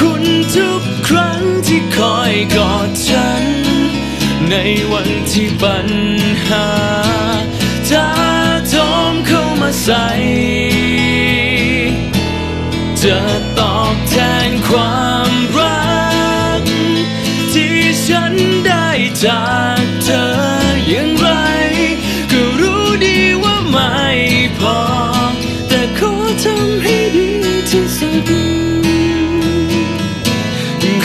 ุณ ทุกครั้งที่คอยกอดฉัน ในวันที่ปัญหาท้าโถมเข้ามาใส่จะตอบแทนความรัก ที่ฉันได้จาก